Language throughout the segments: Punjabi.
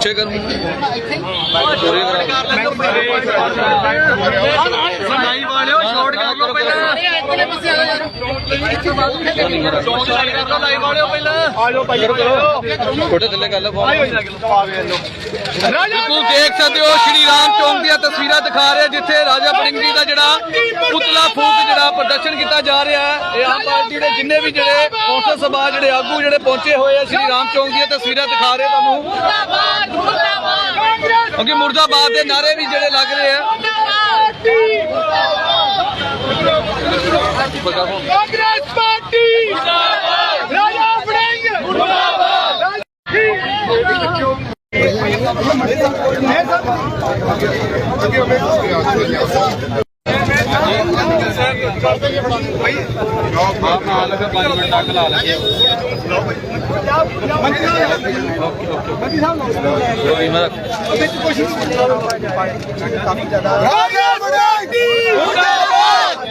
ਪਿੱਛੇ ਕਰੂੰ। ਸਨਾਈ ਵਾਲਿਓ ਸ਼ਾਰਟ ਕਰ ਲਓ ਪਹਿਲਾਂ। ਲਾਈਵ ਵਾਲਿਓ ਪਹਿਲਾਂ ਆ ਜਾਓ ਭਾਈ ਛੋਟੇ ਥੱਲੇ ਕਰ ਲੈ ਫੋਨ ਬਿਲਕੁਲ ਦੇਖ ਸਕਦੇ ਹੋ ਸ਼੍ਰੀ ਰਾਮ ਚੌਂਕ ਦੀਆਂ ਤਸਵੀਰਾਂ ਦਿਖਾ ਰਿਹਾ ਜਿੱਥੇ ਰਾਜਾ ਬੜਿੰਗ ਜੀ ਦਾ ਜਿਹੜਾ ਪੁਤਲਾ ਫੂਕ ਜਿਹੜਾ ਪ੍ਰਦਰਸ਼ਨ ਕੀਤਾ ਜਾ ਰਿਹਾ ਹੈ। ਇਹ ਆਮ ਪਾਰਟੀ ਦੇ ਜਿੰਨੇ ਵੀ ਜਿਹੜੇ ਕੌਂਸਲ ਸਭਾ ਜਿਹੜੇ ਆਗੂ ਜਿਹੜੇ ਪਹੁੰਚੇ ਹੋਏ ਆ ਸ਼੍ਰੀ ਰਾਮ ਚੌਂਕ ਦੀਆਂ ਤਸਵੀਰਾਂ ਦਿਖਾ ਰਹੇ ਤੁਹਾਨੂੰ। ਕਿਉਂਕਿ ਮੁਰਦਾਬਾਦ ਦੇ ਨਾਰੇ ਵੀ ਜਿਹੜੇ ਲੱਗ ਰਹੇ ਆ। ਕਾਂਗਰਸ ਪਾਰਟੀ। ਰਾਜਾ ਵੜਿੰਗ। ਮੁਰਦਾਬਾਦ ਰਾਜਾ ਵੜਿੰਗ ਮੁਰਦਾਬਾਦ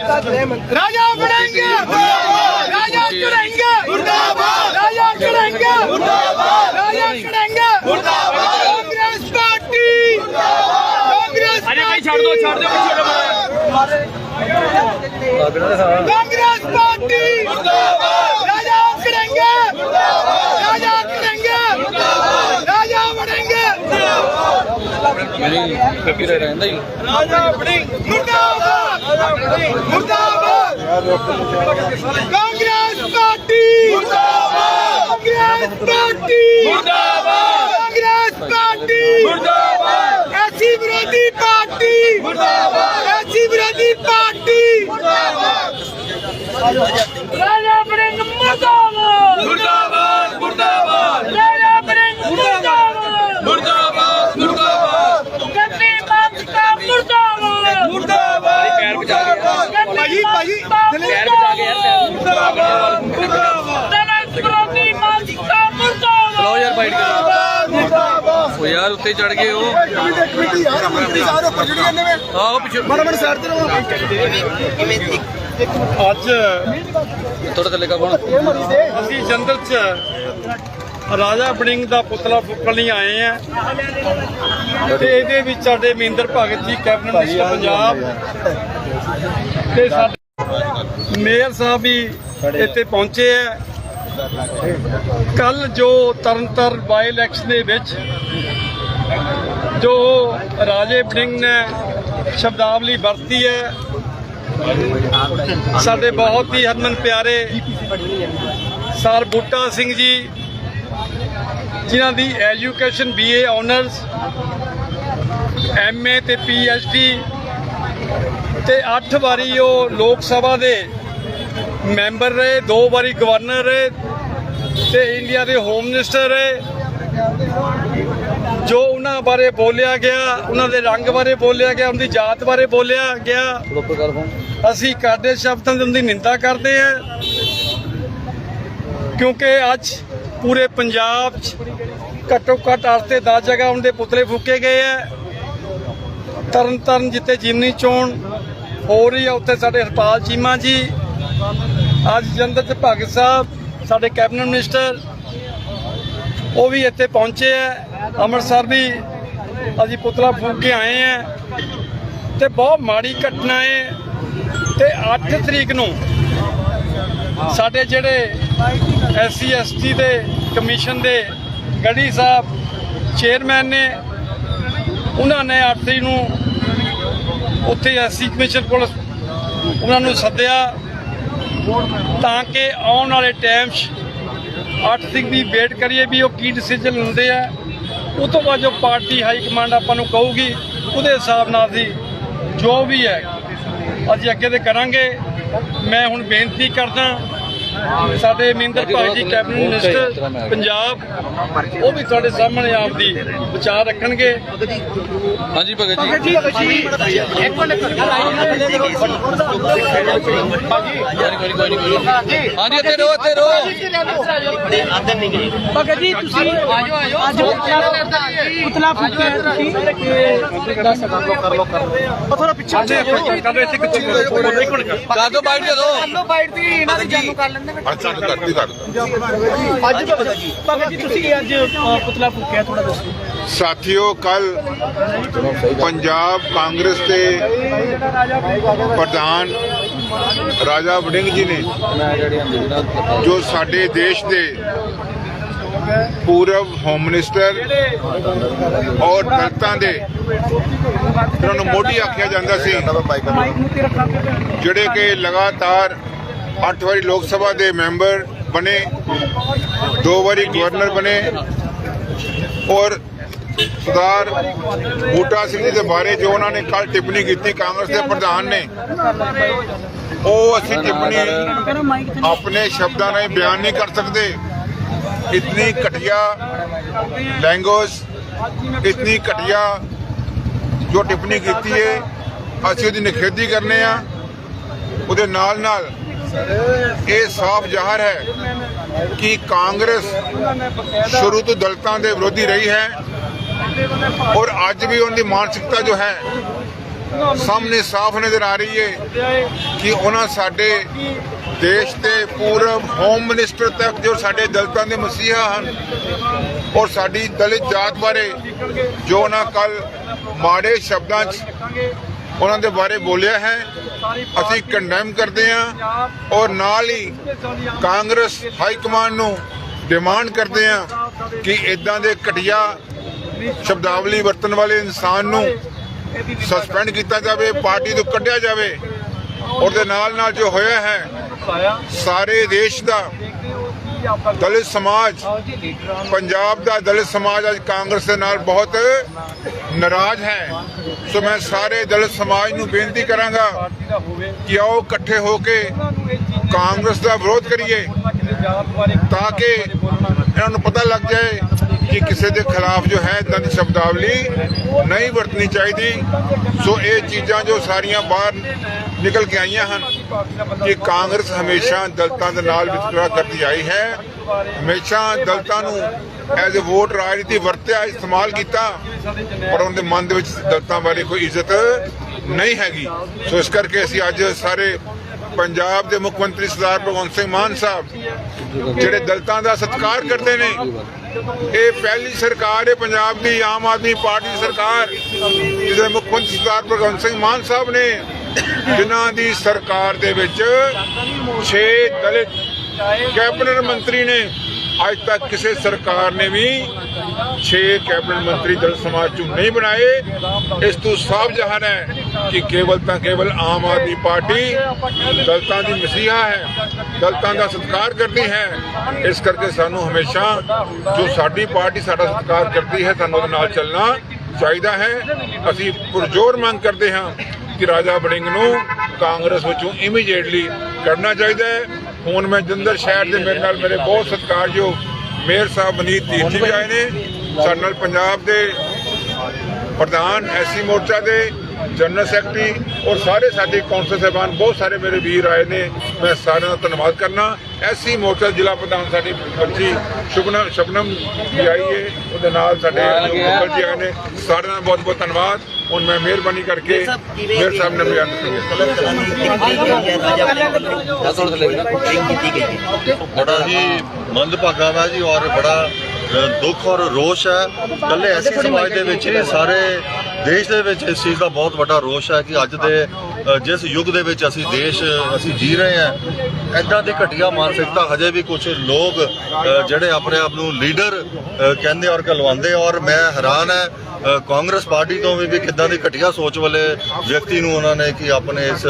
ਰਾਜਾ ਵੜਿੰਗ ਮੁਰਦਾਬਾਦ ਰਾਜਾ ਚੜੰਗ ਮੁਰਦਾਬਾਦ ਰਾਜਾ ਚੜੰਗ ਮੁਰਦਾਬਾਦ ਰਾਜਾ ਚੜੰਗ ਮੁਰਦਾਬਾਦ ਕਾਂਗਰਸ ਪਾਰਟੀ ਮੁਰਦਾਬਾਦ ਕਾਂਗਰਸ ਅਰੇ ਭਾਈ ਛੱਡ ਦੋ ਛੱਡ ਦੋ ਕਾਂਗਰਸ ਪਾਰਟੀ ਮੁਰਦਾਬਾਦ। ਮੁਰਦਾਬਾਦ। ਕਾਂਗਰਸ ਪਾਰਟੀ। ਮੁਰਦਾਬਾਦ ਕਾਂਗਰਸ ਪਾਰਟੀ। ਮੁਰਦਾਬਾਦ। ਕਾਂਗਰਸ ਪਾਰਟੀ। ਮੁਰਦਾਬਾਦ। ਐਸੀ ਵਿਰੋਧੀ ਪਾਰਟੀ। ਮੁਰਦਾਬਾਦ। ਐਸੀ ਵਿਰੋਧੀ ਪਾਰਟੀ। ਮੁਰਦਾਬਾਦ। ਰਾਜਾ ਵੜਿੰਗ ਮੁਰਦਾਬਾਦ ਮੁਰਦਾਬਾਦ ਮੁਰਦਾਬਾਦ ਰਾਜਾ ਵੜਿੰਗ ਮੁਰਦਾਬਾਦ ਮੁਰਦਾਬਾਦ ਮੁਰਦਾਬਾਦ ਗੱਦੀ ਮਾਤਕਾ ਮੁਰਦਾਬਾਦ ਮੁਰਦਾਬਾਦ ਪੈਰ ਬਚਾ ਗਿਆ ਭਾਈ ਭਾਈ ਪੈਰ ਬਚਾ ਗਿਆ ਮੁਰਦਾਬਾਦ ਮੁਰਦਾਬਾਦ ਦਲਿਤ ਵਿਰੋਧੀ ਮਾਤਕਾ ਮੁਰਦਾਬਾਦ ਚਲੋ ਯਾਰ ਬਾਈਟ ਕਰੋ ਮੁਰਦਾਬਾਦ ਉਹ ਯਾਰ ਉੱਤੇ ਚੜ ਗਏ ਉਹ। ਇੱਕ ਮਿੰਟ ਯਾਰ ਮੰਤਰੀ ਸਾਹਿਬ ਉੱਪਰ ਜੁੜੀ ਜਾਂਦੇ ਵੇ ਆਓ ਪਿੱਛੇ। ਮਾੜਾ ਮਾੜਾ ਸਾਈਡ ਤੇ ਰਹੋ ਅੱਜ ਥੋੜਾ ਥੱਲੇ ਫੋਨ ਅਸੀਂ ਜੰਦਰ ਚ ਰਾਜਾ ਬੜਿੰਗ ਦਾ ਪੁਤਲਾ ਫੂਕਣ ਲਈ ਆਏ ਆ। ਤੇ ਇਹਦੇ ਵਿੱਚ ਸਾਡੇ ਮਹਿੰਦਰ ਭਗਤ ਜੀ ਕੈਬਨਿਟ ਮਿਨਿਸਟਰ ਪੰਜਾਬ ਤੇ ਸਾਡੇ ਮੇਅਰ ਸਾਹਿਬ ਵੀ ਇੱਥੇ ਪਹੁੰਚੇ ਆ। ਕੱਲ ਜੋ ਤਰਨਤਰ ਬਾਈ ਇਲੈਕਸ਼ਨ ਦੇ ਵਿੱਚ ਜੋ ਰਾਜੇ ਬੜਿੰਗ ਨੇ ਸ਼ਬਦਾਵਲੀ ਵਰਤੀ ਹੈ, ਸਾਡੇ ਬਹੁਤ ਹੀ ਹਰਮਨ ਪਿਆਰੇ ਸਰ ਬੂਟਾ ਸਿੰਘ ਜੀ, ਜਿਨ੍ਹਾਂ ਦੀ ਐਜੂਕੇਸ਼ਨ ਬੀਏ ਆਨਰਸ ਐਮਏ ਤੇ ਪੀਐਚਡੀ ਤੇ 8 ਵਾਰੀ ਉਹ ਲੋਕ ਸਭਾ ਦੇ ਮੈਂਬਰ ਰਹੇ, ਦੋ ਵਾਰੀ ਗਵਰਨਰ ਰਹੇ, ਤੇ ਇੰਡੀਆ ਦੇ ਹੋਮ ਮਿਨਿਸਟਰ ਰਹੇ। ਉਹਨਾਂ ਬਾਰੇ ਬੋਲਿਆ ਗਿਆ, ਉਹਨਾਂ ਦੇ ਰੰਗ ਬਾਰੇ ਬੋਲਿਆ ਗਿਆ, ਉਹਨਾਂ ਦੀ ਜਾਤ ਬਾਰੇ ਬੋਲਿਆ ਗਿਆ। ਅਸੀਂ ਕਾਡੇ ਸ਼ਬਦਾਂ ਦੀ ਉਹਦੀ ਨਿੰਦਾ ਕਰਦੇ ਹਾਂ। ਕਿਉਂਕਿ ਅੱਜ ਪੂਰੇ ਪੰਜਾਬ 'ਚ ਘੱਟੋ ਘੱਟ ਅੱਠ ਤੇ 10 ਜਗ੍ਹਾ ਉਹਦੇ ਪੁਤਲੇ ਫੂਕੇ ਗਏ ਆ। ਤਰਨ ਤਰਨ ਜਿੱਤੇ ਜਿਮਨੀ ਚੋਣ ਹੋ ਰਹੀ ਆ, ਉੱਥੇ ਸਾਡੇ ਹਰਪਾਲ ਚੀਮਾ ਜੀ, ਅੱਜ ਜੰਦਰ ਚ ਭਗਤ ਸਾਹਿਬ, ਸਾਡੇ ਕੈਬਨਿਟ ਮਿਨਿਸਟਰ, ਉਹ ਵੀ ਇੱਥੇ ਪਹੁੰਚੇ ਆ। ਅੰਮ੍ਰਿਤਸਰ ਵੀ ਅਸੀਂ ਪੁਤਲਾ ਫੂਕ ਕੇ ਆਏ ਆ ਤੇ ਬਹੁਤ ਮਾੜੀ ਘਟਨਾ ਹੈ ਤੇ 8 ਤਰੀਕ ਨੂੰ ਸਾਡੇ ਜਿਹੜੇ ਐਸਸੀ, ਐਸਟੀ ਦੇ ਕਮਿਸ਼ਨ ਦੇ ਗੜੀ ਸਾਹਿਬ ਚੇਅਰਮੈਨ ਨੇ, ਉਹਨਾਂ ਨੇ 8 ਤਰੀਕ ਨੂੰ ਉੱਥੇ ਐਸਸੀ ਕਮਿਸ਼ਨ ਕੋਲ ਉਹਨਾਂ ਨੂੰ ਸੱਦਿਆ ਤਾਂ ਕਿ ਆਉਣ ਵਾਲੇ ਟਾਈਮ 'ਚ 8 ਤਰੀਕ ਦੀ ਵੇਟ ਕਰੀਏ ਵੀ ਉਹ ਕੀ ਡਿਸੀਜਨ ਲੈਂਦੇ ਆ। ਉਹ ਤੋਂ ਬਾਅਦ ਜੋ ਪਾਰਟੀ ਹਾਈ ਕਮਾਂਡ ਆਪਾਂ ਨੂੰ ਕਹੂਗੀ, ਉਹਦੇ ਹਿਸਾਬ ਨਾਲ ਅਸੀਂ ਜੋ ਵੀ ਹੈ, ਅਸੀਂ ਅੱਗੇ ਤੇ ਕਰਾਂਗੇ। ਮੈਂ ਹੁਣ ਬੇਨਤੀ ਕਰਦਾ ਸਾਡੇ ਮਹਿੰਦਰ ਭਾਈ ਜੀ ਕੈਬਨਿਟ ਮਿਨਿਸਟਰ ਪੰਜਾਬ ਉਹ ਵੀ ਤੁਹਾਡੇ ਸਾਹਮਣੇ ਆਪਦੀ ਵਿਚਾਰ ਰੱਖਣਗੇ। ਹਾਂਜੀ ਭਗਤ ਜੀ। ਕੋਈ ਨਹੀਂ ਹਾਂਜੀ। ਇੱਥੇ ਰਹੋ ਭਗਤ ਜੀ ਤੁਸੀਂ ਆਜੋ ਆਜੋ। ਪੁਤਲਾ ਫੂਕਿਆ ਤੁਸੀਂ ਸਾਡੇ ਕਦੇ ਇੱਥੇ ਕਿੱਥੇ ਕਰ ਦੋ ਬਾਈਟ ਦੇ ਦੋ? ਲੋ ਬਾਈਟ ਦੀ? ਇਹਨਾਂ ਦੀ ਜਾਨੂ ਕਰ ਲੈਂਦੇ ਅੱਛਾ ਕਰਤੀ ਕਰ ਅੱਜ ਭਗਤ ਜੀ ਤੁਸੀਂ ਅੱਜ ਅ, ਪੁਤਲਾ ਫੂਕਿਆ ਥੋੜਾ ਦੱਸੋ। ਸਾਥੀਓ ਕੱਲ ਪੰਜਾਬ ਕਾਂਗਰਸ ਦੇ ਪ੍ਰਧਾਨ ਰਾਜਾ ਵੜਿੰਗ ਜੀ ਨੇ ਜੋ ਸਾਡੇ ਦੇਸ਼ ਦੇ ਪੂਰਵ ਹੋਮ ਮਿਨਿਸਟਰ ਔਰ ਦਲਿਤਾਂ ਦੇ ਇਹਨਾਂ ਨੂੰ ਮੋਢੀ ਆਖਿਆ ਜਾਂਦਾ ਸੀ ਜਿਹੜੇ ਕਿ ਲਗਾਤਾਰ 8 ਵਾਰੀ ਲੋਕ ਸਭਾ ਦੇ ਮੈਂਬਰ ਬਣੇ, ਦੋ ਵਾਰੀ ਗਵਰਨਰ ਬਣੇ ਔਰ ਸਰਦਾਰ ਬੂਟਾ ਸਿੰਘ ਜੀ ਦੇ ਬਾਰੇ ਜੋ ਉਹਨਾਂ ਨੇ ਕੱਲ ਟਿੱਪਣੀ ਕੀਤੀ, ਕਾਂਗਰਸ ਦੇ ਪ੍ਰਧਾਨ ਨੇ, ਉਹ ਅਸੀਂ ਟਿੱਪਣੀ ਆਪਣੇ ਸ਼ਬਦਾਂ ਨਾਲ ਬਿਆਨ ਨਹੀਂ ਕਰ ਸਕਦੇ। ਇਤਨੀ ਘਟੀਆ ਲੈਂਗੁਏਜ, ਇਤਨੀ ਘਟੀਆ ਜੋ ਟਿੱਪਣੀ ਕੀਤੀ ਹੈ, ਅਸੀਂ ਉਹਦੀ ਨਿਖੇਧੀ ਕਰਨੇ ਆ। ਉਹਦੇ ਨਾਲ ਨਾਲ ਇਹ ਸਾਫ਼ ਜ਼ਾਹਰ ਹੈ ਕਿ ਕਾਂਗਰਸ ਸ਼ੁਰੂ ਤੋਂ ਦਲਤਾਂ ਦੇ ਵਿਰੋਧੀ ਰਹੀ ਹੈ ਔਰ ਅੱਜ ਵੀ ਉਹਨਾਂ ਦੀ ਮਾਨਸਿਕਤਾ ਜੋ ਹੈ, ਸਾਹਮਣੇ ਸਾਫ਼ ਨਜ਼ਰ ਆ ਰਹੀ ਹੈ ਕਿ ਉਹਨਾਂ ਸਾਡੇ ਦੇਸ਼ ਦੇ ਪੂਰਬ ਹੋਮ ਮਿਨਿਸਟਰ ਤੱਕ ਜੋ ਸਾਡੇ ਦਲਤਾਂ ਦੇ ਮਸੀਹਾ ਹਨ ਔਰ ਸਾਡੀ ਦਲਿਤ ਜਾਤ ਬਾਰੇ ਜੋ ਉਹਨਾਂ ਕੱਲ ਮਾੜੇ ਸ਼ਬਦਾਂ 'ਚ ਉਹਨਾਂ ਦੇ ਬਾਰੇ ਬੋਲਿਆ ਹੈ। ਅਸੀਂ ਕੰਡੈਮ ਕਰਦੇ ਹਾਂ ਔਰ ਨਾਲ ਹੀ ਕਾਂਗਰਸ ਹਾਈ ਕਮਾਂਡ ਨੂੰ ਡਿਮਾਂਡ ਕਰਦੇ ਹਾਂ ਕਿ ਇਦਾਂ ਦੇ ਘਟੀਆ ਸ਼ਬਦਾਵਲੀ ਵਰਤਣ ਵਾਲੇ ਇਨਸਾਨ ਨੂੰ ਸਸਪੈਂਡ ਕੀਤਾ ਜਾਵੇ, ਪਾਰਟੀ ਤੋਂ ਕੱਢਿਆ ਜਾਵੇ। ਔਰ ਦੇ ਨਾਲ ਨਾਲ ਜੋ ਹੋਇਆ ਹੈ, ਸਾਰੇ ਦੇਸ਼ ਦਾ ਦਲਿਤ ਸਮਾਜ ਪੰਜਾਬ ਦਾ ਦਲਿਤ ਸਮਾਜ ਅੱਜ ਕਾਂਗਰਸ ਦੇ ਨਾਲ ਬਹੁਤ ਨਾਰਾਜ਼ ਹੈ। ਸੋ ਮੈਂ ਸਾਰੇ ਦਲਿਤ ਸਮਾਜ ਨੂੰ ਬੇਨਤੀ ਕਰਾਂਗਾ ਕਿ ਆਓ ਇਕੱਠੇ ਹੋ ਕੇ ਕਾਂਗਰਸ ਦਾ ਵਿਰੋਧ ਕਰੀਏ ਤਾਂ ਕਿ ਇਹਨਾਂ ਨੂੰ ਪਤਾ ਲੱਗ ਜਾਏ ਕਿ ਕਿਸੇ ਦੇ ਖਿਲਾਫ ਜੋ ਹੈ ਇਦਾਂ ਦੀ ਸ਼ਬਦਾਵਲੀ ਨਹੀਂ ਵਰਤਣੀ ਚਾਹੀਦੀ। ਸੋ ਇਹ ਚੀਜ਼ਾਂ ਜੋ ਸਾਰੀਆਂ ਬਾਹਰ ਨਿਕਲ ਕੇ ਆਈਆਂ ਹਨ ਕਿ ਕਾਂਗਰਸ ਹਮੇਸ਼ਾ ਦਲਤਾਂ ਦੇ ਨਾਲ ਵਿਤਕਰਾ ਕਰਦੀ ਆਈ ਹੈ। ਹਮੇਸ਼ਾ ਦਲਤਾਂ ਨੂੰ ਐਜ਼ ਅ ਵੋਟ ਰਾਜਨੀਤੀ ਵਰਤਿਆ, ਇਸਤੇਮਾਲ ਕੀਤਾ, ਪਰ ਉਹਨਾਂ ਦੇ ਮਨ ਦੇ ਵਿੱਚ ਦਲਤਾਂ ਬਾਰੇ ਕੋਈ ਇੱਜ਼ਤ ਨਹੀਂ ਹੈਗੀ। ਸੋ ਇਸ ਕਰਕੇ ਅਸੀਂ ਅੱਜ ਸਾਰੇ ਪੰਜਾਬ ਦੇ ਮੁੱਖ ਮੰਤਰੀ ਸਰਦਾਰ ਭਗਵੰਤ ਸਿੰਘ ਮਾਨ ਸਾਹਿਬ, ਜਿਹੜੇ ਦਲਤਾਂ ਦਾ ਸਤਿਕਾਰ ਕਰਦੇ ਨੇ, ਇਹ ਪਹਿਲੀ ਸਰਕਾਰ ਹੈ ਪੰਜਾਬ ਦੀ, ਆਮ ਆਦਮੀ ਪਾਰਟੀ ਦੀ ਸਰਕਾਰ, ਜਿਹਦੇ ਮੁੱਖ ਮੰਤਰੀ ਸਰਦਾਰ ਭਗਵੰਤ ਸਿੰਘ ਮਾਨ ਸਾਹਿਬ ਨੇ ਜਿਨ੍ਹਾਂ ਦੀ ਸਰਕਾਰ ਦੇ ਵਿੱਚ 6 ਦਲਿਤ ਕੈਬਨਿਟ ਮੰਤਰੀ ਨੇ, ਅੱਜ ਤੱਕ ਕਿਸੇ ਸਰਕਾਰ ਨੇ ਵੀ 6 ਕੈਬਨਿਟ ਮੰਤਰੀ ਦਲ ਸਮਾਜ ਚੋਂ ਨਹੀਂ ਬਣਾਏ। ਇਸ ਤੋਂ ਸਾਫ਼ ਜ਼ਾਹਰ ਹੈ ਕਿ ਕੇਵਲ ਤਾਂ ਕੇਵਲ ਆਮ ਆਦਮੀ ਪਾਰਟੀ ਦਲਤਾਂ ਦੀ ਮਸੀਹਾ ਹੈ, ਦਲਤਾਂ ਦਾ ਸਤਿਕਾਰ ਕਰਦੀ ਹੈ। ਇਸ ਕਰਕੇ ਸਾਨੂੰ ਹਮੇਸ਼ਾ ਜੋ ਸਾਡੀ ਪਾਰਟੀ ਸਾਡਾ ਸਤਿਕਾਰ ਕਰਦੀ ਹੈ, ਸਾਨੂੰ ਉਹਦੇ ਨਾਲ ਚੱਲਣਾ ਚਾਹੀਦਾ ਹੈ। ਅਸੀਂ ਪੁਰਜੋਰ ਮੰਗ ਕਰਦੇ ਹਾਂ ਕਿ ਰਾਜਾ ਵੜਿੰਗ ਨੂੰ ਕਾਂਗਰਸ ਵਿੱਚੋਂ ਇਮੀਡੀਏਟਲੀ ਕੱਢਣਾ ਚਾਹੀਦਾ ਹੈ। ਹੁਣ ਮੈਂ ਜਲੰਧਰ ਸ਼ਹਿਰ ਦੇ ਮੇਰੇ ਨਾਲ ਮੇਰੇ ਬਹੁਤ ਸਤਿਕਾਰਯੋਗ ਮੇਅਰ ਸਾਹਿਬ ਮਨੀਤ ਤੀਰਥ ਵੀ ਆਏ ਨੇ। ਸਾਡੇ ਨਾਲ ਪੰਜਾਬ ਦੇ ਪ੍ਰਧਾਨ ਐਸਸੀ ਮੋਰਚਾ ਦੇ ਜਨਰਲ ਸੈਕਟਰੀ ਔਰ ਸਾਰੇ ਸਾਡੇ ਕੌਂਸਲ ਸਾਹਿਬਾਨ, ਬਹੁਤ ਸਾਰੇ ਮੇਰੇ ਵੀਰ ਆਏ ਨੇ। ਮੈਂ ਸਾਰਿਆਂ ਦਾ ਧੰਨਵਾਦ ਕਰਨਾ। ਐਸਸੀ ਮੋਰਚਾ ਜ਼ਿਲ੍ਹਾ ਪ੍ਰਧਾਨ ਸਾਡੀ ਬੱਚੀ ਸ਼ੁਭਨਮ ਸ਼ਬਨਮ ਜੀ ਆਈ ਹੈ ਉਹਦੇ ਨਾਲ ਸਾਡੇ ਮੁਖਲ ਜੀ ਆਏ ਨੇ ਸਾਰਿਆਂ ਦਾ ਬਹੁਤ ਬਹੁਤ ਧੰਨਵਾਦ ਹੁਣ ਮੈਂ ਮਿਹਰਬਾਨੀ ਕਰਕੇ ਮੇਅਰ ਸਾਹਿਬ ਨੇ ਬਿਆਨ ਦਿੱਤੇ ਬੜਾ ਹੀ ਮੰਦਭਾਗਾ ਵਾ ਜੀ ਔਰ ਬੜਾ ਦੁੱਖ ਔਰ ਰੋਸ਼ ਹੈ ਕੱਲੇ ਐਸੀ ਸਮਾਜ ਦੇ ਵਿੱਚ ਸਾਰੇ ਦੇਸ਼ ਦੇ ਵਿੱਚ ਇਸ ਚੀਜ਼ ਦਾ ਬਹੁਤ ਵੱਡਾ ਰੋਸ਼ ਹੈ ਕਿ ਅੱਜ ਦੇ ਜਿਸ ਯੁੱਗ ਦੇ ਵਿੱਚ ਅਸੀਂ ਦੇਸ਼, ਅਸੀਂ ਜੀ ਰਹੇ ਹਾਂ ਐਦਾਂ ਦੀ ਘਟੀਆ ਮਾਨਸਿਕਤਾ ਹਜੇ ਵੀ ਕੁਝ ਲੋਕ ਜਿਹੜੇ ਆਪਣੇ ਆਪ ਨੂੰ ਲੀਡਰ ਕਹਿੰਦੇ ਔਰ ਕਲਵਾਉਂਦੇ ਔਰ ਮੈਂ ਹੈਰਾਨ ਹੈ ਕਾਂਗਰਸ ਪਾਰਟੀ ਤੋਂ ਵੀ ਵੀ ਕਿੱਦਾਂ ਦੀ ਘਟੀਆ ਸੋਚ ਵਾਲੇ ਵਿਅਕਤੀ ਨੂੰ ਉਹਨਾਂ ਨੇ ਕਿ ਆਪਣੇ ਇਸ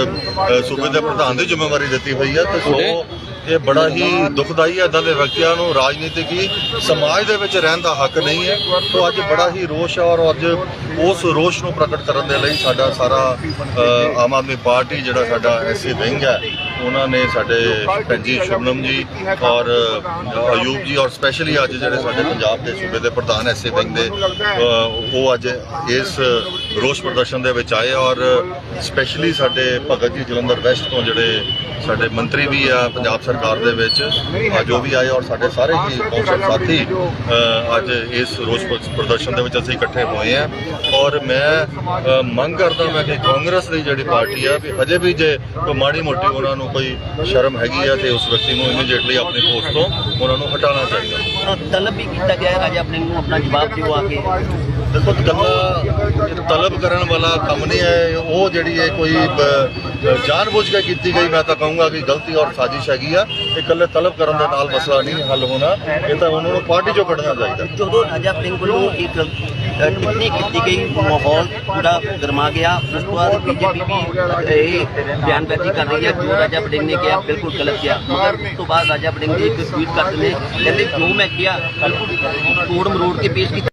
ਸੂਬੇ ਦੇ ਪ੍ਰਧਾਨ ਦੀ ਜ਼ਿੰਮੇਵਾਰੀ ਦਿੱਤੀ ਹੋਈ ਹੈ, ਤੇ ਸੋ ਇਹ ਬੜਾ ਹੀ ਦੁਖਦਾਈ ਹੈ ਇਦਾਂ ਦੇ ਵਿਅਕਤੀਆਂ ਨੂੰ ਰਾਜਨੀਤਿਕੀ ਸਮਾਜ ਦੇ ਵਿੱਚ ਰਹਿਣ ਦਾ ਹੱਕ ਨਹੀਂ ਹੈ। ਸੋ ਅੱਜ ਬੜਾ ਹੀ ਰੋਸ਼ ਹੈ ਔਰ ਅੱਜ ਉਸ ਰੋਸ਼ ਨੂੰ ਪ੍ਰਗਟ ਕਰਨ ਦੇ ਲਈ ਸਾਡਾ ਸਾਰਾ ਆਮ ਆਦਮੀ ਪਾਰਟੀ ਜਿਹੜਾ ਸਾਡਾ ਐਸੀ ਵਿੰਗ ਹੈ ਉਹਨਾਂ ਨੇ ਸਾਡੇ ਭੈਣ ਸ਼ੁਭਨਮ ਜੀ ਔਰ ਅਯੂਬ ਜੀ ਔਰ ਸਪੈਸ਼ਲੀ ਅੱਜ ਜਿਹੜੇ ਸਾਡੇ ਪੰਜਾਬ ਦੇ ਸੂਬੇ ਦੇ ਪ੍ਰਧਾਨ ਐਸਸੀ ਵਿੰਗ ਦੇ ਉਹ ਅੱਜ ਇਸ ਰੋਸ਼ ਪ੍ਰਦਰਸ਼ਨ ਦੇ ਵਿੱਚ ਆਏ ਔਰ ਸਪੈਸ਼ਲੀ ਸਾਡੇ ਭਗਤ ਜੀ ਜਲੰਧਰ ਵੈਸਟ ਤੋਂ ਜਿਹੜੇ ਸਾਡੇ ਮੰਤਰੀ ਵੀ ਆ ਪੰਜਾਬ ਸਰਕਾਰ ਦੇ ਵਿੱਚ, ਅੱਜ ਉਹ ਵੀ ਆਏ ਔਰ ਸਾਡੇ ਸਾਰੇ ਹੀ ਕੌਂਸਲ ਸਾਥੀ ਅੱਜ ਇਸ ਰੋਸ ਪ੍ਰਦਰਸ਼ਨ ਦੇ ਵਿੱਚ ਅਸੀਂ ਇਕੱਠੇ ਹੋਏ ਆ। ਔਰ ਮੈਂ ਮੰਗ ਕਰਦਾ ਮੈਂ ਕਿ ਕਾਂਗਰਸ ਦੀ ਜਿਹੜੀ ਪਾਰਟੀ ਆ, ਵੀ ਹਜੇ ਵੀ ਜੇ ਮਾੜੀ ਮੋਟੀ ਉਹਨਾਂ ਨੂੰ ਕੋਈ ਸ਼ਰਮ ਹੈਗੀ ਹੈ ਤੇ ਉਸ ਵਿਅਕਤੀ ਨੂੰ ਇਮੀਡੀਏਟਲੀ ਆਪਣੀ ਪੋਸਟ ਤੋਂ ਉਹਨਾਂ ਨੂੰ ਹਟਾਉਣਾ ਚਾਹੀਦਾ। ਤਲਬ ਵੀ ਕੀਤਾ ਗਿਆ ਹੈ ਰਾਜਾ ਆਪਣੇ ਨੂੰ ਆਪਣਾ ਜਵਾਬ ਦਿਓ ਆ ਕੇ। ਦੇਖੋ ਕੱਲਾ ਤਲਬ ਕਰਨ ਵਾਲਾ ਕੰਮ ਨਹੀਂ ਹੈ ਉਹ ਜਿਹੜੀ ਹੈ ਕੋਈ ਬ- ਜਾਣਬੁੱਝ ਕੇ ਕੀਤੀ ਗਈ ਮੈਂ ਤਾਂ ਕਹੂੰਗਾ ਕਿ ਗਲਤੀ ਔਰ ਸਾਜ਼ਿਸ਼ ਹੈਗੀ ਆ। ਇਹ ਇਕੱਲੇ ਤਲਬ ਕਰਨ ਦੇ ਨਾਲ ਮਸਲਾ ਨਹੀਂ ਹੱਲ ਹੋਣਾ ਇਹ ਤਾਂ ਉਹਨਾਂ ਨੂੰ ਪਾਰਟੀ ਚੋਂ ਕੱਢਣਾ ਚਾਹੀਦਾ। ਜਦੋਂ ਰਾਜਾ ਸਿੰਘ ਵੱਲੋਂ ਇੱਕ ਟਿੱਪਣੀ ਕੀਤੀ ਗਈ ਮਾਹੌਲ ਪੂਰਾ ਗਰਮਾ ਗਿਆ। ਉਸ ਤੋਂ ਬਾਅਦ ਬੀਜੇਪੀ ਵੀ ਇਹ ਬਿਆਨਬਾਜ਼ੀ ਕਰ ਰਹੀ ਹੈ। ਜੋ ਰਾਜਾ ਵੜਿੰਗ ਨੇ ਕਿਹਾ, ਬਿਲਕੁਲ ਗਲਤ ਕਿਹਾ। ਮਗਰ ਉਸ ਤੋਂ ਬਾਅਦ ਰਾਜਾ ਵੜਿੰਗ ਨੇ ਇੱਕ ਟਵੀਟ ਕਰਦੇ ਨੇ। ਕਹਿੰਦੇ, ਜੋ ਮੈਂ ਕਿਹਾ, ਬਿਲਕੁਲ ਤੋੜ ਮਰੋੜ ਕੇ ਪੇਸ਼ ਕੀਤਾ